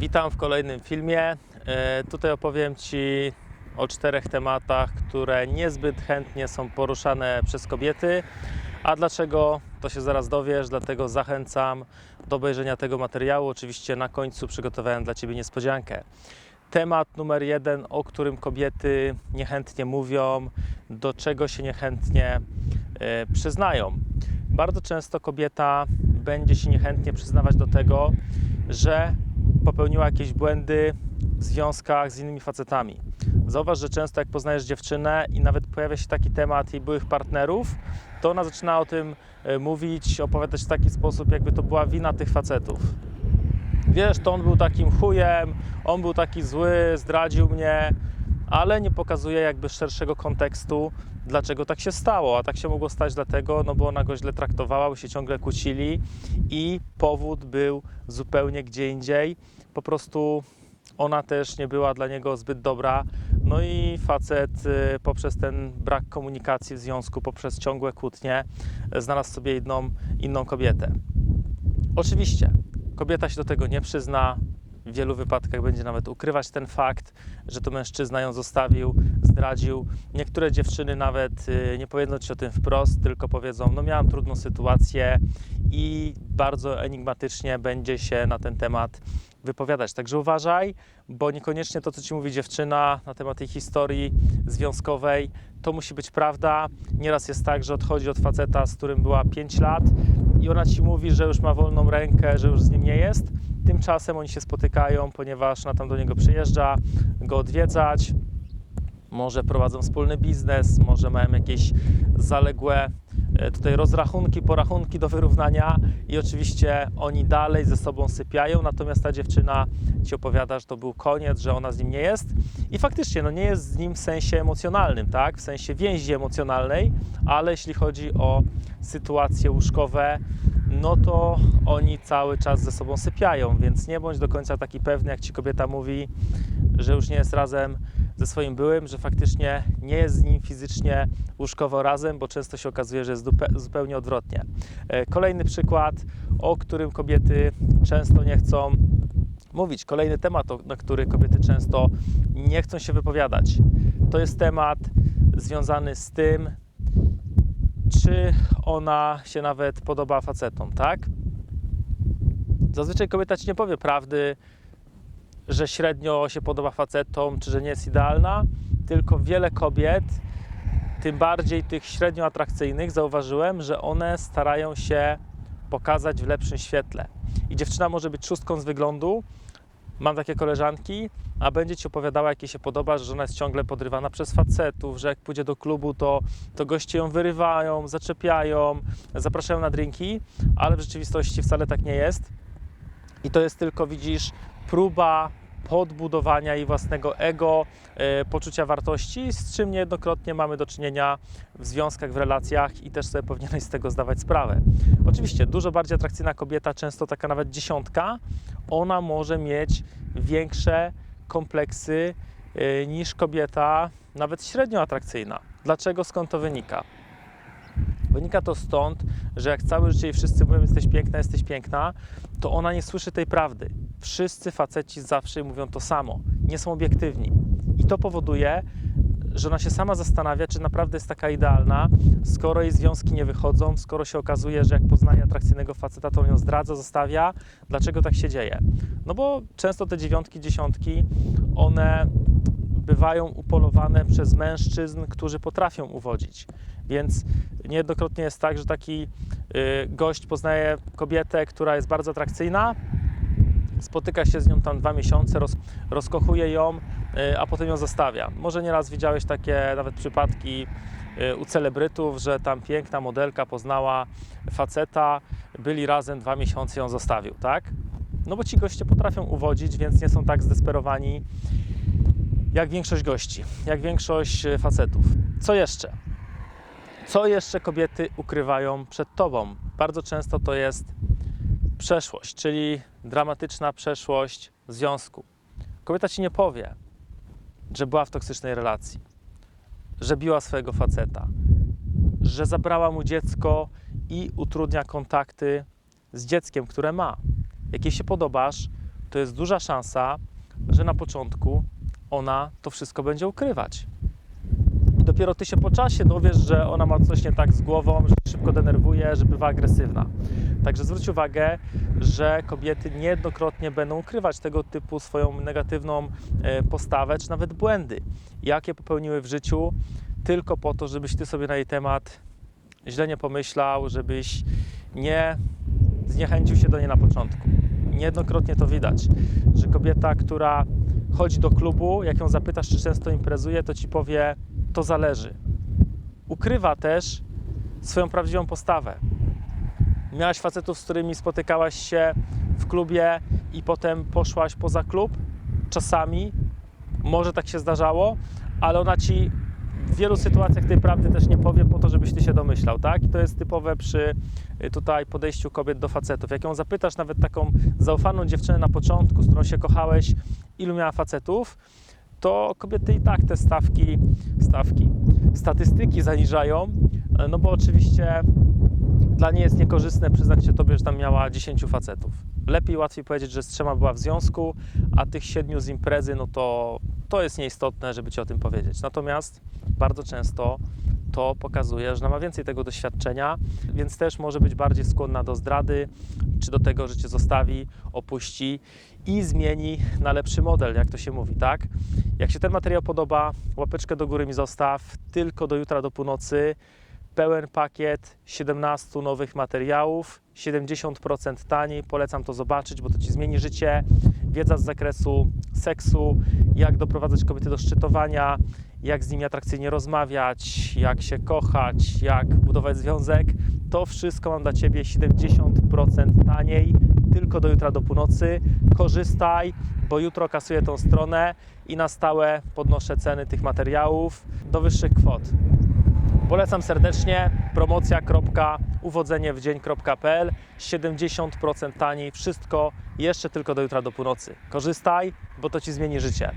Witam w kolejnym filmie. E, Tutaj opowiem Ci o czterech tematach, które niezbyt chętnie są poruszane przez kobiety. A dlaczego, to się zaraz dowiesz, dlatego zachęcam do obejrzenia tego materiału. Oczywiście na końcu przygotowałem dla Ciebie niespodziankę. Temat numer jeden, o którym kobiety niechętnie mówią, do czego się niechętnie e, przyznają. Bardzo często kobieta będzie się niechętnie przyznawać do tego, że popełniła jakieś błędy w związkach z innymi facetami. Zauważ, że często jak poznajesz dziewczynę i nawet pojawia się taki temat jej byłych partnerów, to ona zaczyna o tym e, mówić, opowiadać w taki sposób, jakby to była wina tych facetów. Wiesz, to on był takim chujem, on był taki zły, zdradził mnie, ale nie pokazuje jakby szerszego kontekstu, dlaczego tak się stało. A tak się mogło stać dlatego, no bo ona go źle traktowała, bo się ciągle kłócili i powód był zupełnie gdzie indziej. Po prostu ona też nie była dla niego zbyt dobra. No i facet y, poprzez ten brak komunikacji w związku, poprzez ciągłe kłótnie, y, znalazł sobie inną, inną kobietę. Oczywiście, kobieta się do tego nie przyzna. W wielu wypadkach będzie nawet ukrywać ten fakt, że to mężczyzna ją zostawił, zdradził. Niektóre dziewczyny nawet y, nie powiedzą ci o tym wprost, tylko powiedzą: No, miałam trudną sytuację i bardzo enigmatycznie będzie się na ten temat wypowiadać. Także uważaj, bo niekoniecznie to, co ci mówi dziewczyna na temat jej historii związkowej, to musi być prawda. Nieraz jest tak, że odchodzi od faceta, z którym była 5 lat i ona ci mówi, że już ma wolną rękę, że już z nim nie jest. Tymczasem oni się spotykają, ponieważ ona tam do niego przyjeżdża, go odwiedzać. Może prowadzą wspólny biznes, może mają jakieś zaległe e, tutaj rozrachunki, porachunki do wyrównania i oczywiście oni dalej ze sobą sypiają, natomiast ta dziewczyna ci opowiada, że to był koniec, że ona z nim nie jest. I faktycznie no nie jest z nim w sensie emocjonalnym, tak, w sensie więzi emocjonalnej, ale jeśli chodzi o sytuacje łóżkowe, no to oni cały czas ze sobą sypiają, więc nie bądź do końca taki pewny, jak ci kobieta mówi, że już nie jest razem ze swoim byłym, że faktycznie nie jest z nim fizycznie łóżkowo razem, bo często się okazuje, że jest zupe- zupełnie odwrotnie. E, Kolejny przykład, o którym kobiety często nie chcą mówić. Kolejny temat, na który kobiety często nie chcą się wypowiadać. To jest temat związany z tym, czy ona się nawet podoba facetom, tak? Zazwyczaj kobieta ci nie powie prawdy, że średnio się podoba facetom, czy że nie jest idealna, tylko wiele kobiet, tym bardziej tych średnio atrakcyjnych, zauważyłem, że one starają się pokazać w lepszym świetle. I dziewczyna może być szóstką z wyglądu, mam takie koleżanki, a będzie ci opowiadała, jak jej się podoba, że ona jest ciągle podrywana przez facetów, że jak pójdzie do klubu, to, to goście ją wyrywają, zaczepiają, zapraszają na drinki, ale w rzeczywistości wcale tak nie jest. I to jest tylko, widzisz, próba podbudowania jej własnego ego, e, poczucia wartości, z czym niejednokrotnie mamy do czynienia w związkach, w relacjach i też sobie powinieneś z tego zdawać sprawę. Oczywiście, dużo bardziej atrakcyjna kobieta, często taka nawet dziesiątka, ona może mieć większe kompleksy e, niż kobieta nawet średnio atrakcyjna. Dlaczego? Skąd to wynika? Wynika to stąd, że jak całe życie jej wszyscy mówią, jesteś piękna, jesteś piękna, to ona nie słyszy tej prawdy. Wszyscy faceci zawsze mówią to samo, nie są obiektywni. I to powoduje, że ona się sama zastanawia, czy naprawdę jest taka idealna, skoro jej związki nie wychodzą, skoro się okazuje, że jak poznaje atrakcyjnego faceta, to on ją zdradza, zostawia. Dlaczego tak się dzieje? No bo często te dziewiątki, dziesiątki, one bywają upolowane przez mężczyzn, którzy potrafią uwodzić. Więc niejednokrotnie jest tak, że taki y, gość poznaje kobietę, która jest bardzo atrakcyjna, spotyka się z nią tam dwa miesiące, roz, rozkochuje ją, y, a potem ją zostawia. Może nieraz widziałeś takie nawet przypadki y, u celebrytów, że tam piękna modelka poznała faceta, byli razem dwa miesiące, ją zostawił, tak? No bo ci goście potrafią uwodzić, więc nie są tak zdesperowani jak większość gości, jak większość y, facetów. Co jeszcze? Co jeszcze kobiety ukrywają przed tobą? Bardzo często to jest przeszłość, czyli dramatyczna przeszłość związku. Kobieta ci nie powie, że była w toksycznej relacji, że biła swojego faceta, że zabrała mu dziecko i utrudnia kontakty z dzieckiem, które ma. Jak jej się podobasz, to jest duża szansa, że na początku ona to wszystko będzie ukrywać. I dopiero ty się po czasie dowiesz, że ona ma coś nie tak z głową, że szybko denerwuje, że bywa agresywna. Także zwróć uwagę, że kobiety niejednokrotnie będą ukrywać tego typu swoją negatywną e, postawę, czy nawet błędy, jakie popełniły w życiu, tylko po to, żebyś ty sobie na jej temat źle nie pomyślał, żebyś nie zniechęcił się do niej na początku. Niejednokrotnie to widać, że kobieta, która chodzi do klubu, jak ją zapytasz, czy często imprezuje, to ci powie, to zależy. Ukrywa też swoją prawdziwą postawę. Miałaś facetów, z którymi spotykałaś się w klubie i potem poszłaś poza klub? Czasami, może tak się zdarzało, ale ona ci w wielu sytuacjach tej prawdy też nie powie po to, żebyś ty się domyślał, tak? I to jest typowe przy y, tutaj podejściu kobiet do facetów. Jak ją zapytasz nawet taką zaufaną dziewczynę na początku, z którą się kochałeś, ilu miała facetów, to kobiety i tak te stawki, stawki, statystyki zaniżają, e, no bo oczywiście dla niej jest niekorzystne przyznać się tobie, że tam miała 10 facetów. Lepiej, łatwiej powiedzieć, że z trzema była w związku, a tych siedmiu z imprezy, no to to jest nieistotne, żeby ci o tym powiedzieć. Natomiast bardzo często to pokazuje, że ona ma więcej tego doświadczenia, więc też może być bardziej skłonna do zdrady, czy do tego, że cię zostawi, opuści i zmieni na lepszy model, jak to się mówi, tak? Jak się ten materiał podoba, łapeczkę do góry mi zostaw, tylko do jutra do północy. Pełen pakiet 17 nowych materiałów, 70% taniej. Polecam to zobaczyć, bo to ci zmieni życie. Wiedza z zakresu seksu, jak doprowadzać kobiety do szczytowania, jak z nimi atrakcyjnie rozmawiać, jak się kochać, jak budować związek. To wszystko mam dla ciebie 70% taniej, tylko do jutra do północy. Korzystaj, bo jutro kasuję tą stronę i na stałe podnoszę ceny tych materiałów do wyższych kwot. Polecam serdecznie promocja.uwodzeniewdzień.pl 70% taniej, wszystko jeszcze tylko do jutra do północy. Korzystaj, bo to Ci zmieni życie.